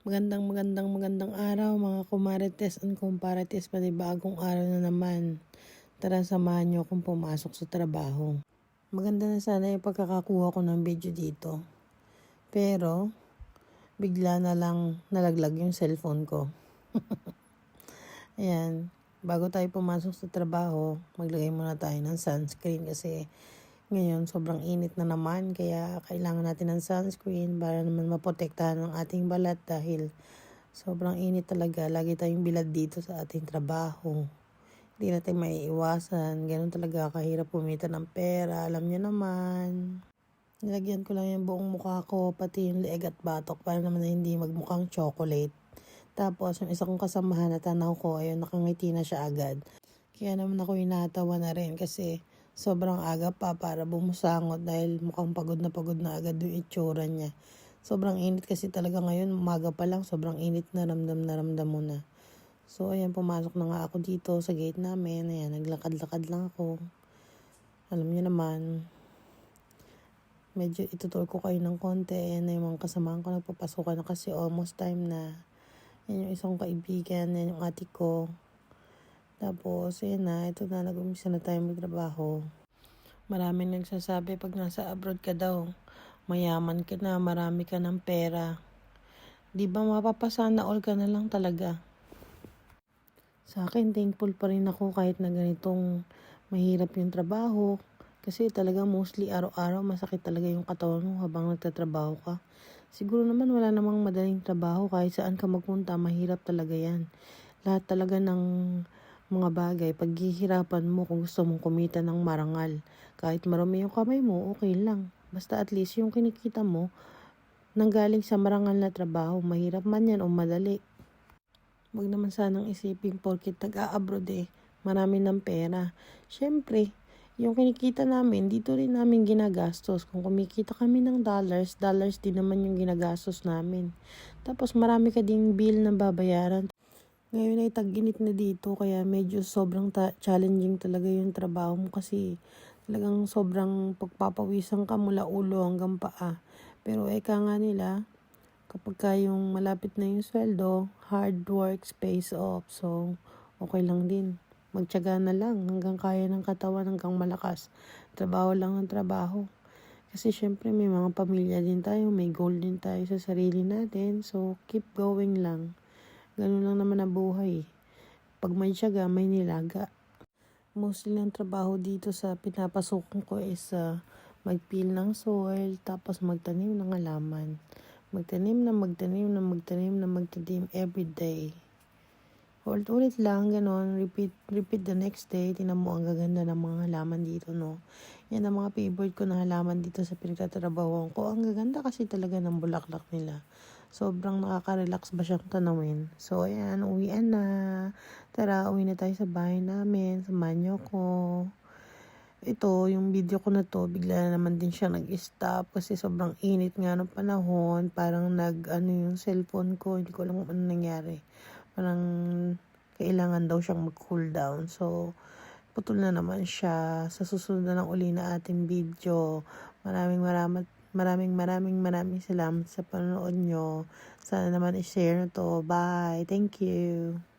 Magandang magandang magandang araw mga kumarites and kumparites panibagong araw na naman. Tara samahan niyo akong pumasok sa trabaho. Maganda na sana yung pagkakakuha ko ng video dito. Pero bigla na lang nalaglag yung cellphone ko. Ayan, bago tayo pumasok sa trabaho, maglagay muna tayo ng sunscreen kasi ngayon, sobrang init na naman kaya kailangan natin ng sunscreen para naman maprotektahan ang ating balat dahil sobrang init talaga. Lagi tayong bilad dito sa ating trabaho. Hindi natin maiiwasan. Ganun talaga kahirap pumita ng pera. Alam niyo naman. Nilagyan ko lang yung buong mukha ko, pati yung leeg at batok para naman na hindi magmukhang chocolate. Tapos, yung isa kong kasamahan na tanaw ko, ayun, nakangiti na siya agad. Kaya naman ako inatawa na rin kasi sobrang aga pa para bumusangot dahil mukhang pagod na pagod na agad yung itsura niya. Sobrang init kasi talaga ngayon, umaga pa lang, sobrang init na ramdam na ramdam mo na. So, ayan, pumasok na nga ako dito sa gate namin. Ayan, naglakad-lakad lang ako. Alam niyo naman, medyo itutur ko kayo ng konti. Ayan na yung mga kasamahan ko nagpapasukan na kasi almost time na. Yan yung isang kaibigan, yan yung ate ko. Tapos, ayan na, ito na, nag-umpisa na tayo magtrabaho. Maraming nagsasabi pag nasa abroad ka daw, mayaman ka na, marami ka ng pera. Di ba mapapasana all ka na lang talaga? Sa akin, thankful pa rin ako kahit na ganitong mahirap yung trabaho. Kasi talaga mostly araw-araw masakit talaga yung katawan mo habang nagtatrabaho ka. Siguro naman wala namang madaling trabaho kahit saan ka magpunta, mahirap talaga yan. Lahat talaga ng mga bagay, paghihirapan mo kung gusto mong kumita ng marangal. Kahit marami yung kamay mo, okay lang. Basta at least yung kinikita mo, nanggaling sa marangal na trabaho, mahirap man yan o madali. Huwag naman sanang isipin porkit nag-a-abroad eh, marami ng pera. Siyempre, yung kinikita namin, dito rin namin ginagastos. Kung kumikita kami ng dollars, dollars din naman yung ginagastos namin. Tapos marami ka ding bill na babayaran. Ngayon ay tag-init na dito kaya medyo sobrang ta- challenging talaga yung trabaho mo kasi talagang sobrang pagpapawisan ka mula ulo hanggang paa. Pero eka nga nila, kapag ka yung malapit na yung sweldo, hard work pays off. So, okay lang din. Magtyaga na lang hanggang kaya ng katawan hanggang malakas. Trabaho lang ang trabaho. Kasi syempre may mga pamilya din tayo, may goal din tayo sa sarili natin. So, keep going lang. Ganun lang naman ang buhay. Pag may tiyaga, may nilaga. Mostly ang trabaho dito sa pinapasukan ko is uh, magpil ng soil, tapos magtanim ng halaman. Magtanim na magtanim na magtanim na magtanim every day. Ulit-ulit lang, ganon. Repeat, repeat the next day. Tinan mo ang gaganda ng mga halaman dito, no? Yan ang mga favorite ko na halaman dito sa pinagtatrabahoan ko. Ang gaganda kasi talaga ng bulaklak nila. Sobrang nakaka-relax ba siyang tanawin. So, ayan, uwian na. Tara, uwi na tayo sa bahay namin. Samahan niyo ko. Ito, yung video ko na to, bigla na naman din siya nag-stop kasi sobrang init nga ng panahon. Parang nag, ano yung cellphone ko, hindi ko alam kung ano nangyari. Parang kailangan daw siyang mag-cool down. So, putol na naman siya. Sa susunod na lang uli na ating video. Maraming maraming maraming maraming maraming salamat sa panonood nyo. Sana naman i-share na to. Bye. Thank you.